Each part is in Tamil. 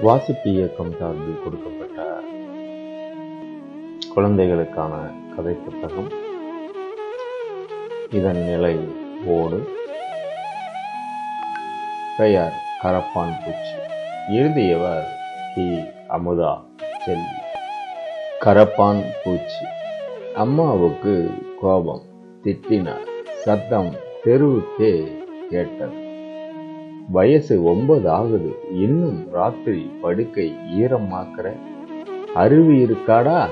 வாசிப்பு இயக்கம் சார்பில் கொடுக்கப்பட்ட குழந்தைகளுக்கான கதை புத்தகம். இதன் நிலை ஓடு. பெயர் கரப்பான் பூச்சி. எழுதியவர் கி. அமுதா செல்வி. கரப்பான் பூச்சி. அம்மாவுக்கு கோபம் திட்டினார். சத்தம் தெருவுக்கே கேட்டது. வயசு ஒன்பது ஆகுது. இன்னும் ராத்திரி படுக்கை ஈரமாக்குற. அருவி இருக்காடா?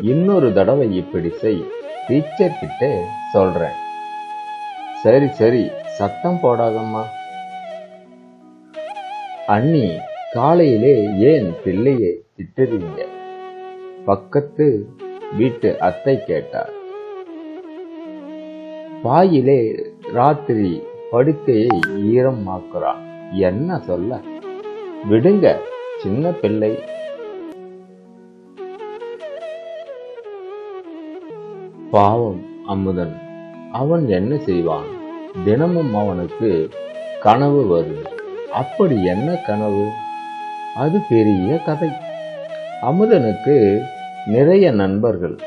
இன்னொரு தடவை இப்படி செய். டீச்சர் கிட்ட சொல்றேன். சரி சரி சத்தம் போடாதம்மா. அண்ணி காலையிலே ஏன் பிள்ளையை திட்டுறீங்க? பக்கத்து வீட்டு அத்தை கேட்டார் பாயிலே ராத்திரி படுக்கையை ஈரமாக்குறான். என்ன சொல்ல? விடுங்க சின்ன பிள்ளை. பாவம் அமுதன். அவன் என்ன செய்வான்? தினமும் அவனுக்கு கனவு வருது. அப்படி என்ன கனவு? அது பெரிய கதை. அமுதனுக்கு நிறைய நண்பர்கள்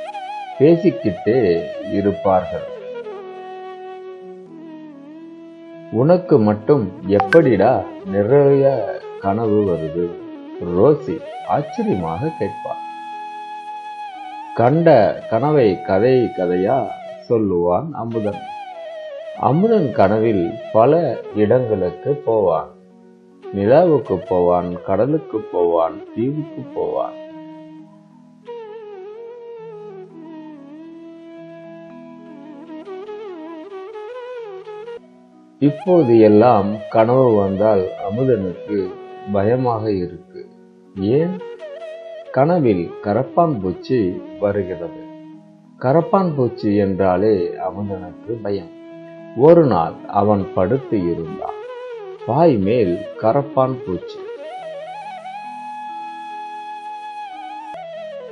பேசிக்கிட்டே இருப்பார்கள். உனக்கு மட்டும் எப்படிடா நிறைய கனவு வருது? ரோசி ஆச்சரியமாக கேட்பார் கண்ட கனவை கதை கதையா சொல்லுவான் அமுதன். அமுதன் கனவில் பல இடங்களுக்கு போவான். நிலாவுக்கு போவான் கடலுக்கு போவான் தீவுக்கு போவான். இப்போது எல்லாம் கனவு வந்தால் அமுதனுக்கு பயமாக இருக்கு. ஏன்? கனவில் கரப்பான் பூச்சி வருகிறது. கரப்பான் பூச்சி என்றாலே அமுதனுக்கு பயம். ஒரு நாள் அவன் படுத்து இருந்தான். பாய் மேல் கரப்பான் பூச்சி.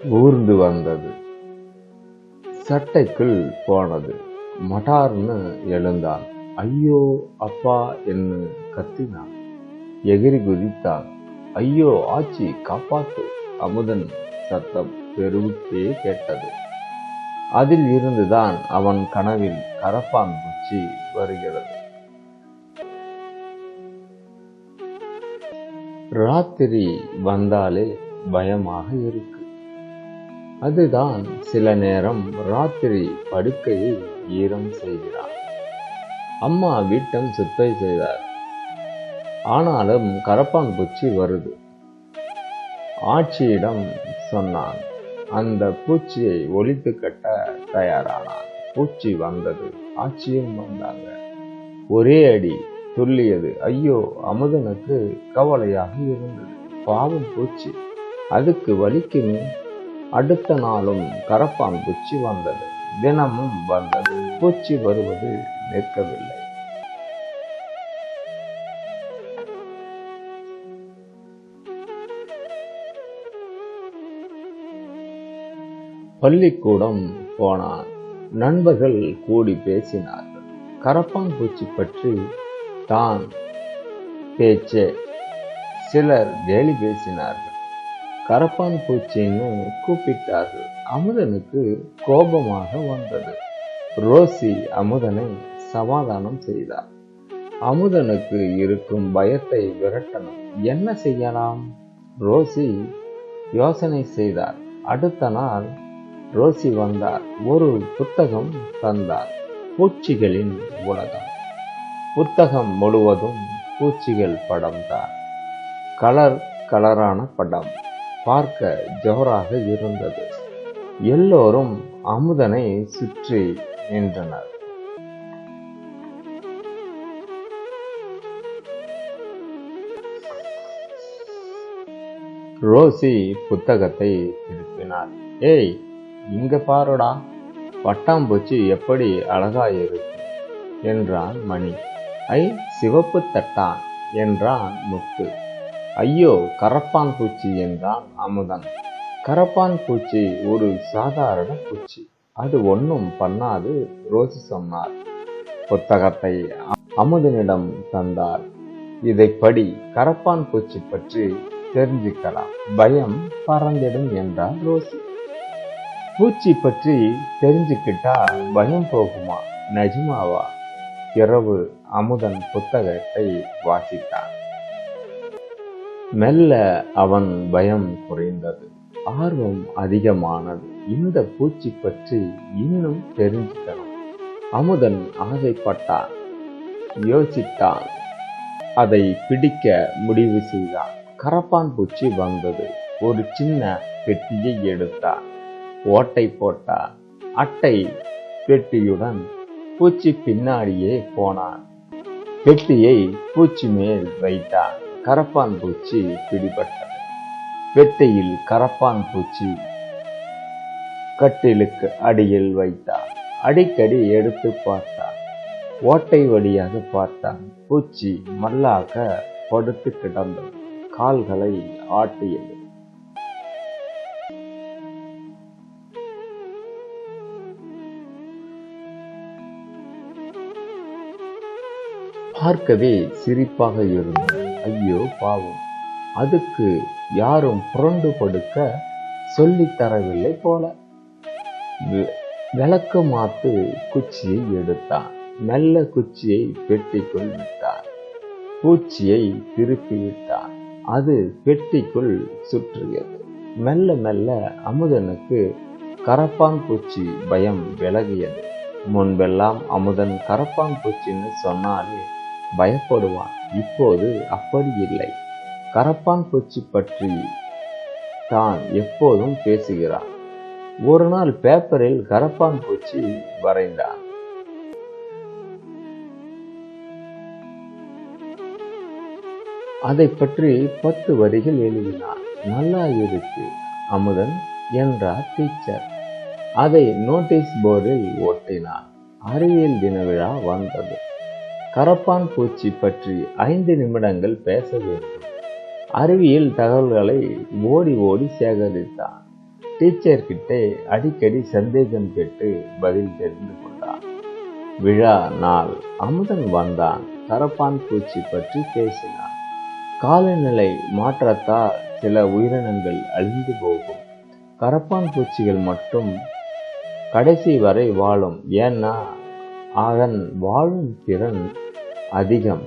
ஊர்ந்து வந்தது. சட்டைக்குள் போனது. மட்டார்னு எழுந்தான். ஐயோ அப்பா என்று கத்தினான். எகிரி குதித்தான் ஐயோ ஆச்சி காப்பாத்து அமுதன் சத்தம் பெருவுக்கே கேட்டது. அதில் இருந்துதான் அவன் கனவில் கரப்பான் பூச்சி வருகிறது. ராத்திரி வந்தாலே பயமாக இருக்கு. அதுதான் சில நேரம் ராத்திரி படுக்கையை ஈரம் செய்கிறான். அம்மா வீட்டம் சுத்தை செய்தார். ஆனாலும் கரப்பான் பூச்சி வருது. ஆட்சியிடம் சொன்னான் அந்த பூச்சியை ஒழித்து கட்ட தயாரானான். பூச்சி வந்தது ஆட்சியும் வந்தாங்க. ஒரே அடி துல்லியது ஐயோ அமுதனுக்கு கவலையாக இருந்தது. பாவம் பூச்சி. அதுக்கு வலிக்குமே அடுத்த நாளும் கரப்பான் பூச்சி வந்தது. தினமும் வந்தது பூச்சி வருவது நிற்கவில்லை. பள்ளிக்கூடம் போனான். நண்பர்கள் கூடி பேசினார்கள். கரப்பான்பூச்சி பற்றி தான் பேச்சே. சிலர் கேலி பேசினார்கள். கரப்பான் பூச்சியையும் கூப்பிட்டார்கள். அமுதனுக்கு கோபமாக வந்தது. ரோசி அமுதனை சமாதானம் செய்தார். அமுதனுக்கு இருக்கும் பயத்தை விரட்டணும். என்ன செய்யலாம்? ரோசி யோசனை செய்தார். அடுத்த நாள் ரோசி வந்தார். ஒரு புத்தகம் தந்தார். பூச்சிகளின் உலகம். புத்தகம் முழுவதும் பூச்சிகள் படம் தான் கலர் கலரான படம். பார்க்க ஜோராக இருந்தது. எல்லோரும் அமுதனை சுற்றி நின்றனர். ரோசி புத்தகத்தை திருப்பினார். ஏய் இங்க பாருடா பட்டாம்பூச்சி எப்படி அழகாயிருக்கு என்றான் மணி. ஐ சிவப்பு தட்டான் என்றான் முத்து. ஐயோ கரப்பான் பூச்சி என்றான் அமுதன். கரப்பான் பூச்சி ஒரு சாதாரண பூச்சி. அது ஒன்றும் பண்ணாது ரோசி சொன்னார். புத்தகத்தை அமுதனிடம் தந்தார். இதை படி கரப்பான் பூச்சி பற்றி தெரிஞ்சுக்கலாம். பயம் பறந்திடும் என்றார் ரோசி. பூச்சி பற்றி தெரிஞ்சுக்கிட்டா பயம் போகுமா? நஜிமாவா? இரவு அமுதன் புத்தகத்தை வாசித்தான். மெல்ல அவன் பயம் குறைந்தது. ஆர்வம் அதிகமானது. இந்த பூச்சி பற்றி இன்னும் தெரிஞ்சுக்கணும். அமுதன் ஆசைப்பட்டான். யோசித்தான். அதை பிடிக்க முடிவு செய்தான். கரப்பான் பூச்சி வந்தது. ஒரு சின்ன பெட்டியை எடுத்தான். ஓட்டை போட்டான். அட்டை பெட்டியுடன் பூச்சி பின்னாடியே போனான். பெட்டியை பூச்சி மேல் வைத்தான். கரப்பான் பூச்சி பிடிபட்டது. பெட்டியில் கரப்பான் பூச்சி கட்டிலுக்கு அடியில் வைத்தார். அடிக்கடி எடுத்து பார்த்தார். ஓட்டை வழியாக பார்த்தான். பூச்சி மல்லாக படுத்து கிடந்தது. கால்களை ஆட்டியது. பார்க்கவே சிரிப்பாக இருந்தது. ஐயோ பாவம். அதுக்கு யாரும் புரண்டு கொடுக்க சொல்லி தரவில்லை போல. வி- விளக்கு மாத்து குச்சியை எடுத்தான். மெல்ல குச்சியை பெட்டிக்குள் விட்டான் பூச்சியை திருப்பி விட்டான் அது பெட்டிக்குள் சுற்றியது மெல்ல மெல்ல அமுதனுக்கு கரப்பான் பூச்சி பயம் விலகியது. முன்பெல்லாம் அமுதன் கரப்பான் பூச்சின்னு சொன்னாலே பயப்படுவான். இப்போது அப்படி இல்லை. கரப்பான் பூச்சி பற்றி தான் எப்போதும் பேசுகிறான். ஒரு நாள் பேப்பரில் கரப்பான் பூச்சி வரைந்தான். அதை பற்றி பத்து வரிகள் எழுதினான். நல்லா இருக்கு அமுதன் என்றார் டீச்சர் அதை நோட்டீஸ் போர்டில் ஒட்டினான். அறிவியல் தின விழா வந்தது. கரப்பான் பூச்சி பற்றி ஐந்து நிமிடங்கள் பேச வேண்டும். அறிவியல் தகவல்களை ஓடி ஓடி சேகரித்தான். டீச்சர் கிட்டே அடிக்கடி சந்தேகம் கேட்டு பதில் தெரிந்து கொண்டான். விழா நாள் அமுதன் வந்தான். கரப்பான் பூச்சி பற்றி பேசினான். காலநிலை மாற்றத்தால் சில உயிரினங்கள் அழிந்து போகும். கரப்பான் பூச்சிகள் மட்டும் கடைசி வரை வாழும். ஏன்னா அதன் வாழும் திறன் அதிகம்.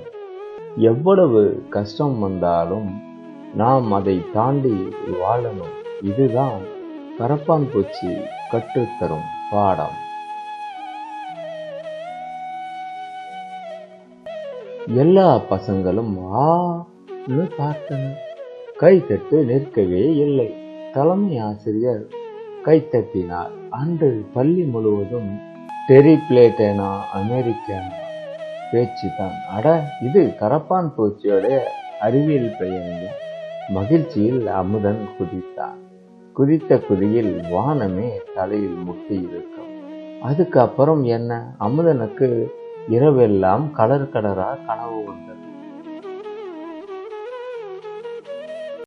எவ்வளவு கஷ்டம் வந்தாலும் நாம் அதை தாண்டி வாழணும். இதுதான் கரப்பான்பூச்சி கற்றுத்தரும் பாடம். எல்லா பசங்களும் ஆன்னு பார்த்தனர் கைத்தட்டு நிற்கவே இல்லை. தலைமை ஆசிரியர் கைத்தட்டினார் அன்று பள்ளி முழுவதும் டெரி பிளேட்டேனா அமெரிக்கனா? பேச்சு தான் அட இது கரப்பான் பூச்சியோட அறிவியல் பெயருங்க. மகிழ்ச்சியில் அமுதன் குதித்தான். குதித்த குதியில் வானமே தலையில் முட்டி இருக்கும். அதுக்கப்புறம் என்ன? அமுதனுக்கு இரவெல்லாம் கலர் கலரா கனவு வந்தது.